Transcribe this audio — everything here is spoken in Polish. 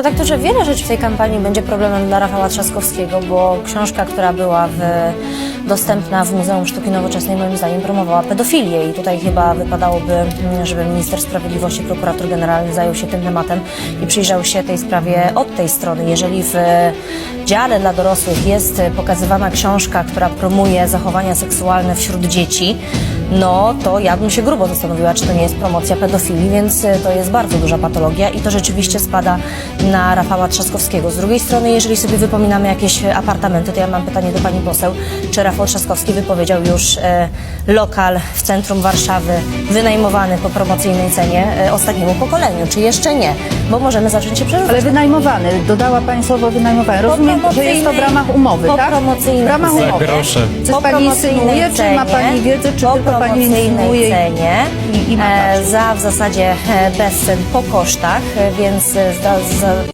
Redaktorze, wiele rzeczy w tej kampanii będzie problemem dla Rafała Trzaskowskiego, bo książka, która była w, dostępna w Muzeum Sztuki Nowoczesnej, moim zdaniem promowała pedofilię i tutaj chyba wypadałoby, mm, żeby minister sprawiedliwości, prokurator generalny zajął się tym tematem i przyjrzał się tej sprawie od tej strony. Jeżeli w dziale dla dorosłych jest pokazywana książka, która promuje zachowania seksualne wśród dzieci, no to ja bym się grubo zastanowiła, czy to nie jest promocja pedofilii, więc y, to jest bardzo duża patologia i to rzeczywiście spada na Rafała Trzaskowskiego. Z drugiej strony, jeżeli sobie wypominamy jakieś e, apartamenty, to ja mam pytanie do pani poseł, czy Rafał Trzaskowski wypowiedział już e, lokal w centrum Warszawy wynajmowany po promocyjnej cenie e, ostatniemu pokoleniu, czy jeszcze nie? Bo możemy zacząć się przerzucać. Ale wynajmowany, dodała Pani słowo wynajmowany. Rozumiem, że jest to w ramach umowy, po tak? promocyjnej W ramach cenie. umowy. grosze. Coś Pani insynuuje, czy ma Pani wiedzę, czy po tylko Pani insynuuje cenie i- i ma e, tak? za w zasadzie e, bezcen po kosztach, e, więc e, za, za,